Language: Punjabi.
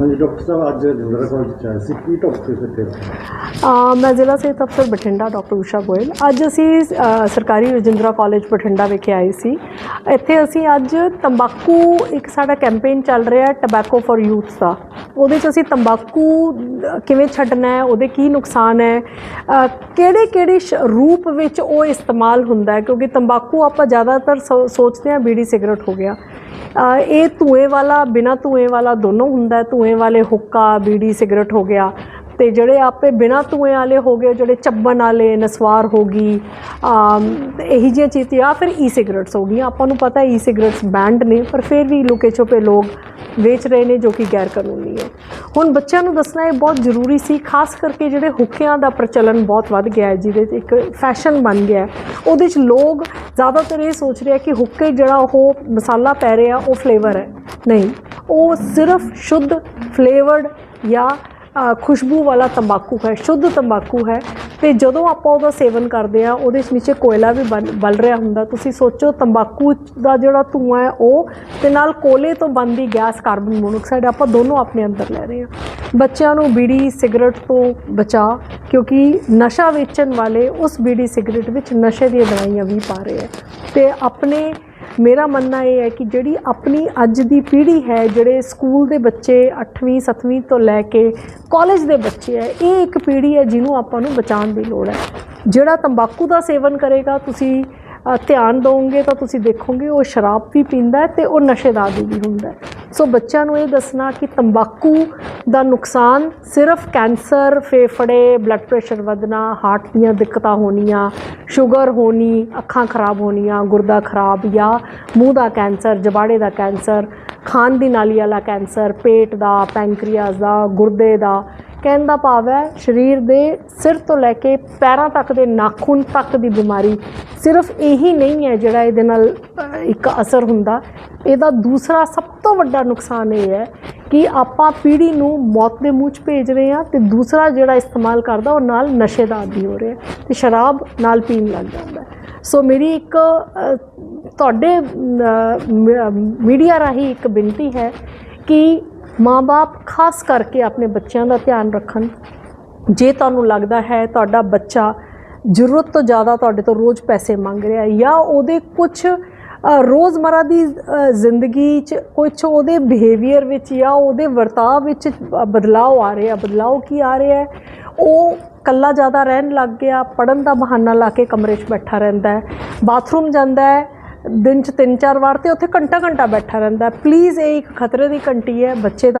ਹਾਂਜੀ ਡਾਕਟਰ ਸਾਹਿਬ ਅੱਜ ਜਿੰਦਰਾ ਕਾਲਜ ਚ ਆਏ ਸੀ? ਕੀ ਟੌਪਿਕ ਤੇ ਅ, ਮੈਂ ਜ਼ਿਲ੍ਹਾ ਸਿਹਤ ਅਫਸਰ ਬਠਿੰਡਾ ਡਾਕਟਰ ਊਸ਼ਾ ਗੋਇਲ। ਅੱਜ ਅਸੀਂ ਅ, ਸਰਕਾਰੀ ਰਜਿੰਦਰਾ ਕਾਲਜ ਬਠਿੰਡਾ ਵਿਖੇ ਆਏ ਸੀ। ਇੱਥੇ ਅਸੀਂ ਅੱਜ ਤੰਬਾਕੂ ਇੱਕ ਸਾਡਾ ਕੈਂਪੇਨ ਚੱਲ ਰਿਹਾ ਟobacco ਫॉर ਯੂਥ ਦਾ। ਉਹਦੇ 'ਚ ਅਸੀਂ ਤੰਬਾਕੂ ਅ, ਕਿਵੇਂ ਛੱਡਣਾ ਹੈ ਉਹਦੇ ਕੀ ਨੁਕਸਾਨ ਹੈ? ਕਿਹੜੇ ਕਿਹੜੇ ਸ਼ ਰੂਪ ਵਿੱਚ ਉਹ ਇਸਤੇਮਾਲ ਹੁੰਦਾ ਹੈ? ਕਿਉਂਕਿ ਤੰਬਾਕੂ ਆਪਾਂ ਜ਼ਿਆਦਾਤਰ ਸੋ- ਸੋਚਦੇ ਹਾਂ ਬੀੜੀ ਸਿਗਰਟ ਹੋ ਗਿਆ। ਅ, ਇਹ ਧੂਏ ਵਾਲਾ ਬਿਨਾ ਧੂਏ ਵਾਲਾ ਦੋਨੋਂ ਹੁੰਦਾ ਹੈ ਧੂਏ ਵਾਲੇ ਹੁੱਕਾ ਬੀੜੀ ਸਿਗਰਟ ਹੋ ਗਿਆ। ਤੇ ਜਿਹੜੇ ਆਪੇ ਬਿਨਾ ਧੂਏ ਵਾਲੇ ਹੋ ਗਏ ਜਿਹੜੇ ਚੱਬਣ ਵਾਲੇ ਨਸਵਾਰ ਹੋ ਗਈ ਆਮ, ਇਹੀ ਜਿਹੀਆਂ ਚੀਜ਼ਾਂ ਜਾਂ ਫਿਰ ਈ ਸਿਗਰਟਸ ਹੋ ਗਈਆਂ। ਆਪਾਂ ਨੂੰ ਪਤਾ ਈ ਸਿਗਰਟਸ ਬੈਂਡ ਨੇ ਪਰ ਫਿਰ ਵੀ ਲੁਕੇ ਛੁਪੇ ਲੋਕ ਵੇਚ ਰਹੇ ਨੇ ਜੋ ਕਿ ਗੈਰ ਕਾਨੂੰਨੀ ਹੈ। ਹੁਣ ਬੱਚਿਆਂ ਨੂੰ ਦੱਸਣਾ ਇਹ ਬਹੁਤ ਜ਼ਰੂਰੀ ਸੀ ਖਾਸ ਕਰਕੇ ਜਿਹੜੇ ਹੁੱਕਿਆਂ ਦਾ ਪ੍ਰਚਲਨ ਬਹੁਤ ਵੱਧ ਗਿਆ ਹੈ ਜਿਹਦੇ 'ਚ ਇੱਕ ਫੈਸ਼ਨ ਬਣ ਗਿਆ ਹੈ। ਉਹਦੇ 'ਚ ਲੋਕ ਜ਼ਿਆਦਾਤਰ ਇਹ ਸੋਚ ਰਹੇ ਕਿ ਹੁੱਕੇ ਜਿਹੜਾ ਉਹ ਮਸਾਲਾ ਪੈ ਰਿਹਾ ਉਹ ਫਲੇਵਰ ਹੈ। ਨਹੀਂ ਉਹ ਸਿਰਫ ਸ਼ੁੱਧ ਫਲੇਵਰਡ ਜਾਂ ਖੁਸ਼ਬੂ ਵਾਲਾ ਤੰਬਾਕੂ ਹੈ, ਸ਼ੁੱਧ ਤੰਬਾਕੂ ਹੈ। ਤੇ ਜਦੋਂ ਆਪਾਂ ਉਹਦਾ ਸੇਵਨ ਕਰਦੇ ਆ ਉਹਦੇ ਵਿੱਚ ਨੀਚੇ ਕੋਇਲਾ ਵੀ ਬਲ ਰਿਹਾ ਹੁੰਦਾ। ਤੁਸੀਂ ਸੋਚੋ ਤੰਬਾਕੂ ਦਾ ਜਿਹੜਾ ਧੂਆਂ ਹੈ, ਉਹ ਤੇ ਨਾਲ ਕੋਲੇ ਤੋਂ ਬਣਦੀ ਗੈਸ ਕਾਰਬਨ ਮੋਨੋਆਕਸਾਈਡ ਆਪਾਂ ਦੋਨੋਂ ਆਪਣੇ ਅੰਦਰ ਲੈ ਰਹੇ ਹਾਂ। ਬੱਚਿਆਂ ਨੂੰ ਬੀੜੀ ਸਿਗਰਟ ਤੋਂ ਬਚਾ, ਕਿਉਂਕਿ ਨਸ਼ਾ ਵੇਚਣ ਵਾਲੇ ਉਸ ਬੀੜੀ ਸਿਗਰਟ ਵਿੱਚ ਨਸ਼ੇ ਦੀਆਂ ਦਵਾਈਆਂ ਵੀ ਪਾ ਰਹੇ ਹੈ। ਤੇ ਆਪਣੇ ਮੇਰਾ ਮੰਨਣਾ ਇਹ ਹੈ ਕਿ ਜਿਹੜੀ ਆਪਣੀ ਅੱਜ ਦੀ ਪੀੜ੍ਹੀ ਹੈ, ਜਿਹੜੇ ਸਕੂਲ ਦੇ ਬੱਚੇ 8ਵੀਂ 7ਵੀਂ ਤੋਂ ਲੈ ਕੇ ਕਾਲਜ ਦੇ ਬੱਚੇ ਹੈ, ਇਹ ਇੱਕ ਪੀੜ੍ਹੀ ਹੈ ਜਿਹਨੂੰ ਆਪਾਂ ਨੂੰ ਬਚਾਉਣ ਦੀ ਲੋੜ ਹੈ। ਜਿਹੜਾ ਤੰਬਾਕੂ ਦਾ ਸੇਵਨ ਕਰੇਗਾ, ਤੁਸੀਂ ਧਿਆਨ ਦਿਓਗੇ ਤਾਂ ਤੁਸੀਂ ਦੇਖੋਗੇ ਉਹ ਸ਼ਰਾਬ ਵੀ ਪੀਂਦਾ ਹੈ ਤੇ ਉਹ ਨਸ਼ੇ ਦਾ ਆਦੀ ਵੀ ਹੁੰਦਾ ਸੋ ਬੱਚਿਆਂ ਨੂੰ ਇਹ ਦੱਸਣਾ ਕਿ ਤੰਬਾਕੂ ਦਾ ਨੁਕਸਾਨ ਸਿਰਫ ਕੈਂਸਰ, ਫੇਫੜੇ ਬਲੱਡ ਪ੍ਰੈਸ਼ਰ ਵਧਣਾ ਹਾਰਟ ਦੀਆਂ ਦਿੱਕਤਾਂ ਹੋਣੀਆਂ ਸ਼ੂਗਰ ਹੋਣੀ, ਅੱਖਾਂ ਖਰਾਬ ਹੋਣੀਆਂ, ਗੁਰਦਾ ਖਰਾਬ ਜਾਂ ਮੂੰਹ ਦਾ ਕੈਂਸਰ ਜਬਾੜੇ ਦਾ ਕੈਂਸਰ, ਖਾਣ ਦੀ ਨਾਲੀ ਵਾਲਾ ਕੈਂਸਰ, ਪੇਟ ਦਾ, ਪੈਂਕਰੀਆਸ ਦਾ, ਗੁਰਦੇ ਦਾ। ਕਹਿਣ ਦਾ ਭਾਵ ਹੈ ਸਰੀਰ ਦੇ ਸਿਰ ਤੋਂ ਲੈ ਕੇ ਪੈਰਾਂ ਤੱਕ ਦੇ ਨਾਖੂਨ ਤੱਕ ਦੀ ਬਿਮਾਰੀ ਸਿਰਫ ਇਹੀ ਨਹੀਂ ਹੈ ਜਿਹੜਾ ਇਹਦੇ ਨਾਲ ਇੱਕ ਅਸਰ ਹੁੰਦਾ। ਇਹਦਾ ਦੂਸਰਾ ਸਭ ਤੋਂ ਵੱਡਾ ਨੁਕਸਾਨ ਇਹ ਹੈ ਕਿ ਆਪਾਂ ਪੀੜ੍ਹੀ ਨੂੰ ਮੌਤ ਦੇ ਮੂੰਹ 'ਚ ਭੇਜ ਰਹੇ ਹਾਂ ਤੇ ਦੂਸਰਾ ਜਿਹੜਾ ਇਸਤੇਮਾਲ ਕਰਦਾ ਉਹ ਨਾਲ ਨਸ਼ੇ ਦਾ ਆਦੀ ਹੋ ਰਿਹਾ ਤੇ ਸ਼ਰਾਬ ਨਾਲ ਪੀਣ ਲੱਗ ਜਾਂਦਾ ਸੋ ਮੇਰੀ ਇੱਕ ਤੁਹਾਡੇ ਮੀਡੀਆ ਰਾਹੀਂ ਇੱਕ ਬੇਨਤੀ ਹੈ ਕਿ ਮਾਪੇ ਖਾਸ ਕਰਕੇ ਆਪਣੇ ਬੱਚਿਆਂ ਦਾ ਧਿਆਨ ਰੱਖਣ। ਜੇ ਤੁਹਾਨੂੰ ਲੱਗਦਾ ਹੈ ਤੁਹਾਡਾ ਬੱਚਾ ਜ਼ਰੂਰਤ ਤੋਂ ਜ਼ਿਆਦਾ ਤੁਹਾਡੇ ਤੋਂ ਰੋਜ਼ ਪੈਸੇ ਮੰਗ ਰਿਹਾ ਹੈ ਜਾਂ ਉਹਦੇ ਕੁਝ ਰੋਜ਼ਮਰਾ ਦੀ ਜ਼ਿੰਦਗੀ 'ਚ ਕੁਝ ਉਹਦੇ ਬਿਹੇਵੀਅਰ ਵਿੱਚ ਜਾਂ ਉਹਦੇ ਵਰਤਾਅ ਵਿੱਚ ਅ, ਬਦਲਾਅ ਆ ਰਿਹਾ ਬਦਲਾਅ ਕੀ ਆ ਰਿਹਾ ਉਹ ਕੱਲਾ ਜ਼ਿਆਦਾ ਰਹਿਣ ਲੱਗ ਗਿਆ ਪੜਨ ਦਾ ਬਹਾਨਾ ਲਾ ਕੇ ਕਮਰੇ 'ਚ ਬੈਠਾ ਰਹਿੰਦਾ ਹੈ ਬਾਥਰੂਮ ਜਾਂਦਾ ਹੈ ਦਿਨ 'ਚ ਤਿੰਨ ਚਾਰ ਵਾਰ ਤੇ ਉੱਥੇ ਘੰਟਾ ਘੰਟਾ ਬੈਠਾ ਰਹਿੰਦਾ ਪਲੀਜ਼ ਇਹ ਇੱਕ ਖਤਰੇ ਦੀ ਘੰਟੀ ਹੈ ਬੱਚੇ ਦਾ